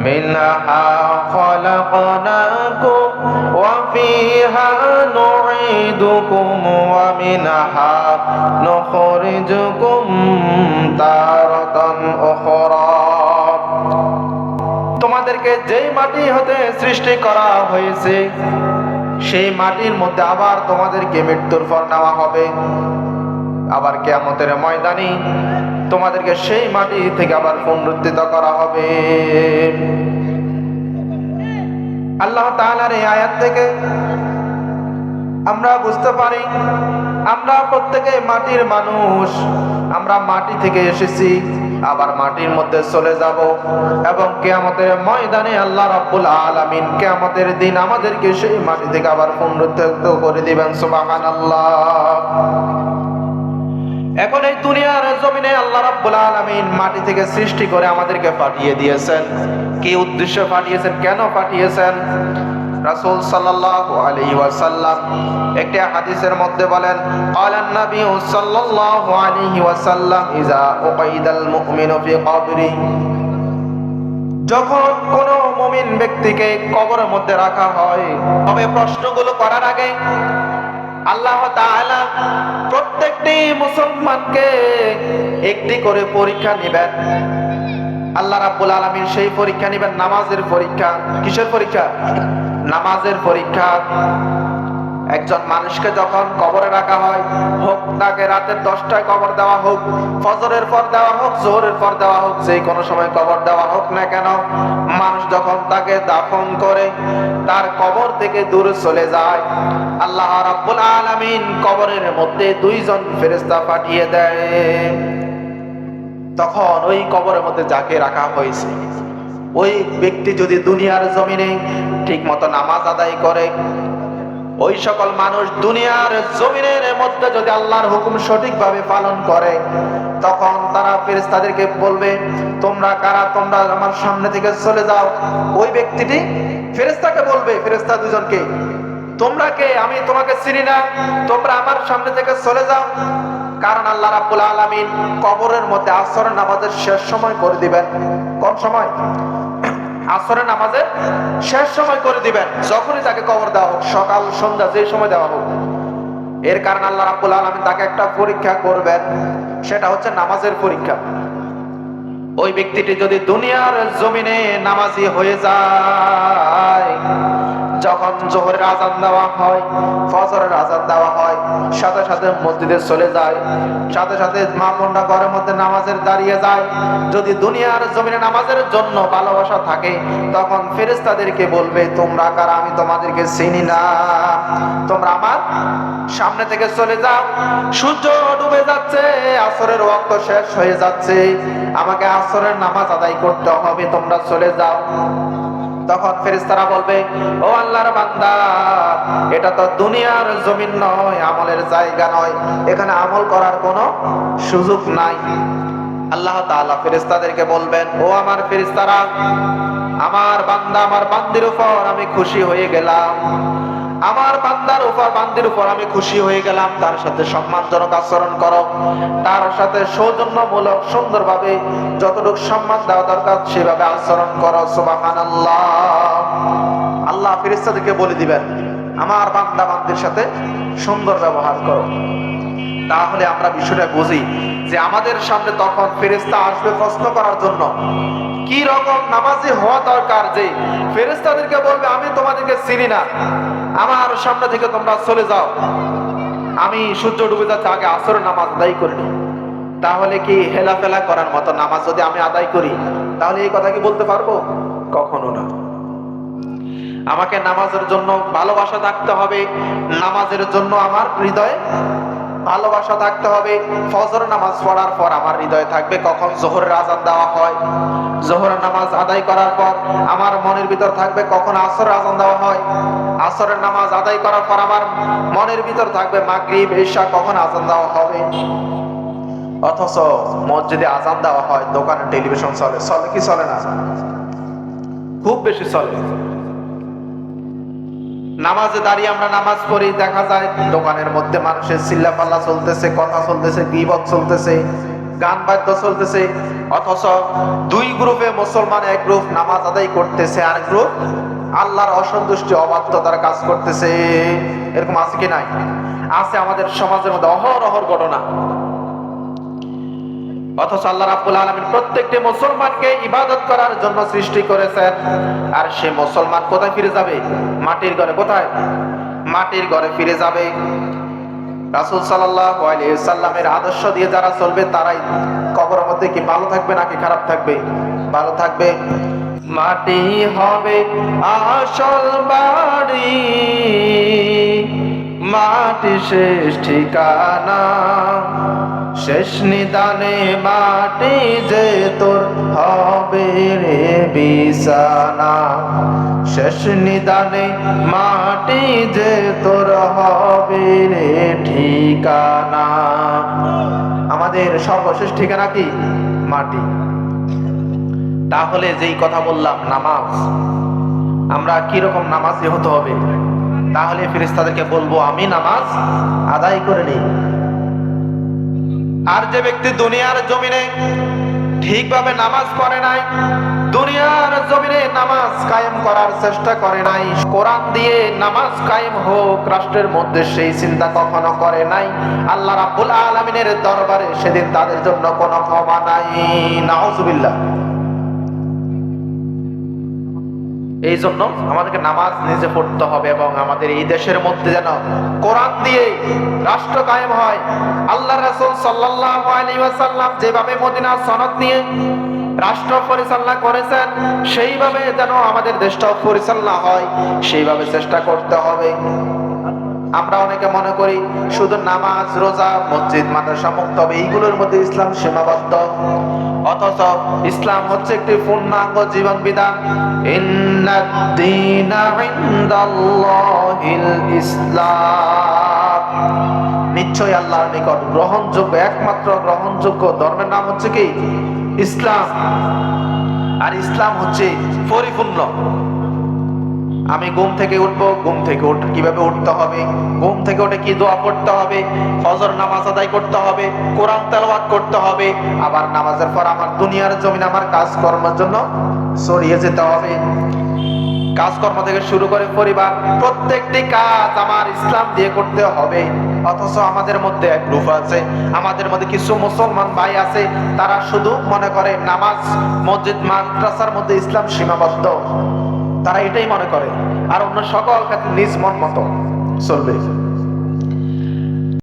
منها خلقناكم وفيها نعيدكم ومنها نخرجكم تارة أخرى তোমাদেরকে যেই মাটি হতে সৃষ্টি করা হয়েছে সেই মাটির মধ্যে আবার তোমাদেরকে মৃত্যুর পর নেওয়া হবে আবার কেয়ামতের ময়দানে তোমাদেরকে সেই মাটি থেকে আবার পুনরুত্থিত করা হবে আল্লাহ তাআলার এই আয়াত থেকে আমরা বুঝতে পারি, আমরা প্রত্যেকে মাটির মানুষ। আমরা মাটি থেকে এসেছি, আবার মাটির মধ্যে চলে যাব এবং কেয়ামতের ময়দানে আল্লাহ রাব্বুল আলামিন কেয়ামতের দিন আমাদেরকে সেই মাটি থেকে আবার পুনরুত্থিত করে দিবেন, সুবহানাল্লাহ। এখন এই দুনিয়ার জমিনে আল্লাহ রাব্বুল আলামিন মাটি থেকে সৃষ্টি করে আমাদেরকে পাঠিয়ে দিয়েছেন। কি উদ্দেশ্যে পাঠিয়েছেন, কেন পাঠিয়েছেন? রাসূল সাল্লাল্লাহু আলাইহি ওয়াসাল্লাম একটি হাদিসের মধ্যে বলেন ক্বালান নবী সাল্লাল্লাহু আলাইহি ওয়াসাল্লাম ইজা উকাইদাল মুমিনু ফি কবরি। যখন কোন মুমিন ব্যক্তিকে কবরের মধ্যে রাখা হয়, তবে প্রশ্নগুলো করার আগে আল্লাহ প্রত্যেকটি মুসলমানকে একটি করে পরীক্ষা নেবেন। আল্লাহ রাব্বুল আলামিন সেই পরীক্ষা নেবেন, নামাজের পরীক্ষা। কিসের পরীক্ষা? নামাজের পরীক্ষা। একজন মানুষকে যখন কবরে রাখা হয়, হোক তাকে রাতের দশটায় কবর দেওয়া হোক, ফজরের পর দেওয়া হোক, জোহরের পর দেওয়া হোক, যে কোনো সময় কবর দেওয়া হোক না কেন, মানুষ যখন তাকে দাফন করে, তার কবর থেকে দূরে চলে যায়। আল্লাহ রাব্বুল আলামিন কবরের মধ্যে দুইজন ফেরেস্তা পাঠিয়ে দেয়। তখন ওই কবরের মধ্যে যাকে রাখা হয়েছে, ওই ব্যক্তি যদি দুনিয়ার জমিনে ঠিক মতো নামাজ আদায় করে ওই সকল মানুষ দুনিয়ার জমিনের মধ্যে যদি আল্লাহর হুকুম সঠিকভাবে পালন করে, তখন তারা ফেরেশতাদেরকে বলবে, তোমরা কারা? তোমরা আমার সামনে থেকে চলে যাও। ওই ব্যক্তিটি ফেরেস্তাকে বলবে, ফেরেশতা দুজনকে, তোমরা কে? আমি তোমাকে চিনি না। তোমরা আমার সামনে থেকে চলে যাও। কারণ আল্লাহ রাব্বুল আলামিন কবরের মধ্যে আসরের নামাজের শেষ সময় করে দিবেন। কোন সময়? আসরের নামাজের শেষ সময় করে দিবেন। যখনই তাকে কবর দেওয়া হোক, সকাল, সন্ধ্যা, যে সময় দেওয়া হোক। এর কারণ আল্লাহ রাব্বুল আলামিন তাকে একটা পরীক্ষা করবেন। সেটা হচ্ছে নামাজের পরীক্ষা। ওই ব্যক্তিটি যদি দুনিয়ার জমিনে নামাজি হয়ে যায় যখন জোহরের আজান দেওয়া হয়, ফজরের আজান দেওয়া হয়, সাথে সাথে মসজিদে চলে যায়, সাথে সাথে মা বোনরা ঘরের মধ্যে নামাজের দাঁড়িয়ে যায়। যদি দুনিয়ার জমিনে নামাজের জন্য ভালোবাসা থাকে, তখন ফেরেশতাদেরকে বলবে, তোমরা কারা? আমি তোমাদেরকে চিনি না। তোমরা আমার সামনে থেকে চলে যাও। সূর্য ডুবে যাচ্ছে, আসরের ওয়াক্ত শেষ হয়ে যাচ্ছে। আমাকে আসরের নামাজ আদায় করতে হবে, তোমরা চলে যাও। তখন ফেরেশতারা বলবে, ও আল্লাহর বান্দা, এটা তো দুনিয়ার জমিন নয়, আমলের জায়গা নয়। এখানে আমল করার কোনো সুযোগ নাই। আল্লাহ তাআলা ফেরেশতাদেরকে বলবেন, ও আমার ফেরেশতারা, আমার বান্দা, আমার বান্দির উপর আমি খুশি হয়ে গেলাম। আমার বান্দার উপর, বান্দির উপর আমি খুশি হয়ে গেলাম। তার সাথে সম্মানজনক আচরণ করো। তার সাথে সৌজন্যমূলক, সুন্দরভাবে যতটুকু সম্মান দেওয়া দরকার, সেভাবে আচরণ করো। সুবহানাল্লাহ। আল্লাহ ফেরেশতাদেরকে বলে দিবেন, আমার বান্দা বান্দির সাথে সুন্দর ব্যবহার করো। তাহলে আমরা বিষয়টা বুঝি যে আমাদের সামনে তখন ফেরেশতা আসবে প্রশ্ন করার জন্য। কি রকম নামাজি হওয়া দরকার যে ফেরেশতাদেরকে বলবে, আমি তোমাদেরকে চিনি না। আমার সামনে থেকে তোমরা চলে যাও। আমি সূর্য ডুবে যাচ্ছে, আগে আসর নামাজ আদায় করে নি তাহলে কি হেলা ফেলা করার মতো নামাজ যদি আমি আদায় করি, তাহলে এই কথা কি বলতে পারব? কখনো না। আমাকে নামাজের জন্য ভালোবাসা থাকতে হবে। নামাজের জন্য আমার হৃদয়ে ভালোবাসা থাকতে হবে। ফজর নামাজ পড়ার পর আমার হৃদয়ে থাকবে, কখন জোহরের আজান দেওয়া হয়। জোহরের নামাজ আদায় করার পর আমার মনের ভিতর থাকবে, কখন আসরের আজান দেওয়া হয়। আসরের নামাজ আদায় করার পর আমার মনের ভিতর থাকবে, মাগরিব, ঈশা, কখন আজান দেওয়া হবে। অথচ মসজিদে আজান দেওয়া হয়, দোকানে টেলিভিশন চলে চলে কি চলে না? খুব বেশি চলে। নামাজে দাঁড়িয়ে আমরা নামাজ পড়ি, দেখা যায় দোকানের মধ্যে মানুষের চিল্লা পাল্লা চলতেছে, কথা চলতেছে, গিবত চলতেছে, গান বাদ্য চলতেছে। অথচ দুই গ্রুপে মুসলমান এক গ্রুপ নামাজ আদায় করতেছে, আর গ্রুপ আল্লাহর অসন্তুষ্টি, অবাধ্যতার কাজ করতেছে। এরকম আছে কি নাই? আছে আমাদের সমাজের মধ্যে অহরহর ঘটনা। অথচ আল্লাহ রাব্বুল আলামিন প্রত্যেকটি মুসলমানকে ইবাদত করার জন্য সৃষ্টি করেছেন আর সে মুসলমান কোথায় ফিরে যাবে? মাটির ঘরে। কোথায়? মাটির ঘরে ফিরে যাবে। রাসূল সাল্লাল্লাহু আলাইহি সাল্লামের আদর্শ দিয়ে যারা চলবে, তারাই কবরের মধ্যে কি ভালো থাকবে নাকি খারাপ থাকবে? ভালো থাকবে। মাটি হবে আসল বাড়ি, মাটি শেষ ঠিকানা। শেষ নিদানে মাটি যে তোর হবে রে বিছানা। শেষ নিদানে মাটি যে তোর হবে রে ঠিকানা। আমাদের সর্বশেষ ঠিকানা কি? মাটি। তাহলে যেই কথা বললাম, নামাজ। আমরা কীরকম নামাজি হতে হবে? তাহলে ফিরিস্তাদেরকে বলব, আমি নামাজ আদায় করে নিই। আর যে ব্যক্তি দুনিয়ার জমিনে ঠিকভাবে নামাজ পড়ে নাই, দুনিয়ার জমিনে নামাজ কায়েম করার চেষ্টা করে নাই, কোরআন দিয়ে নামাজ কায়েম হোক, রাষ্ট্রের মধ্যে সেই চিন্তা কখনো করে নাই, আল্লাহ রাব্বুল আলামিনের দরবারে সেদিন তাদের জন্য কোনো ক্ষমা নাই, নাউজুবিল্লাহ। এই জন্য আমাদেরকে নামাজ নিজে পড়তে হবে এবং আমাদের এই দেশের মধ্যে যেন কোরআন দিয়ে রাষ্ট্র কায়েম হয়। আল্লাহ রাসুল আলাইহি যেভাবে মদিনা সনদ নিয়ে রাষ্ট্র পরিচালনা করেছেন, সেইভাবে যেন আমাদের দেশটাও পরিচালনা হয়, সেইভাবে চেষ্টা করতে হবে। আমরা অনেকে মনে করি শুধু নামাজ, রোজা, মসজিদ, মাদ্রাসা হবে। এইগুলোর মধ্যে ইসলাম সীমাবদ্ধ। অথচ ইসলাম হচ্ছে একটি পূর্ণাঙ্গ জীবন বিধান। ইসলাম। নিশ্চয় আল্লাহর নিকট গ্রহণযোগ্য, একমাত্র গ্রহণযোগ্য ধর্মের নাম হচ্ছে কি? ইসলাম। আর ইসলাম হচ্ছে পরিপূর্ণ। আমি ঘুম থেকে উঠবো, ঘুম থেকে উঠ কীভাবে উঠতে হবে? ঘুম থেকে উঠে কি দোয়া করতে হবে? ফজর নামাজ আদায় করতে হবে, কোরআন তেলাওয়াত করতে হবে। আবার নামাজের পর আমার দুনিয়ার জমিন, আমার কাজকর্মের জন্য সরিয়ে যেতে হবে। কাজকর্ম থেকে শুরু করে পরিবার, প্রত্যেকটি কাজ আমার ইসলাম দিয়ে করতে হবে। অথচ আমাদের মধ্যে এক গ্রুপ আছে, আমাদের মধ্যে কিছু মুসলমান ভাই আছে, তারা শুধু মনে করে নামাজ, মসজিদ, মাদ্রাসার মধ্যে ইসলাম সীমাবদ্ধ। তারা এটাই মনে করে। আর অন্য সকল নিজ মন মতো চলবে।